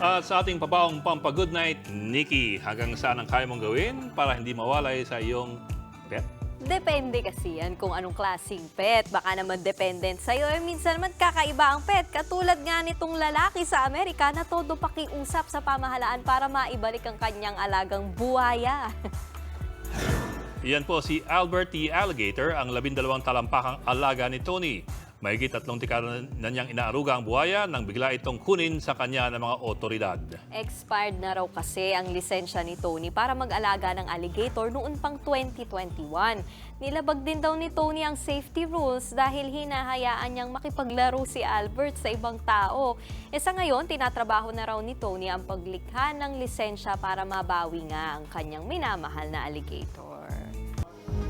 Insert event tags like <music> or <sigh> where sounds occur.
At sa ating pabaong pampa-good night, Nikki, hanggang saan ang kaya mong gawin para hindi mawalay sa iyong pet? Depende kasi yan kung anong klaseng pet. Baka naman dependent sa'yo. Eh, minsan naman kakaiba ang pet. Katulad nga nitong lalaki sa Amerika na todo pakiusap sa pamahalaan para maibalik ang kanyang alagang buhaya. <laughs> Iyan po si Albert T. Alligator, ang labindalawang talampakang alaga ni Tony. Mahigit tatlong dekada na niyang inaaruga ang buhaya nang bigla itong kunin sa kanya ng mga otoridad. Expired na raw kasi ang lisensya ni Tony para mag-alaga ng alligator noon pang 2021. Nilabag din daw ni Tony ang safety rules dahil hinahayaan niyang makipaglaro si Albert sa ibang tao. E sa ngayon, tinatrabaho na raw ni Tony ang paglikha ng lisensya para mabawi nga ang kanyang minamahal na alligator.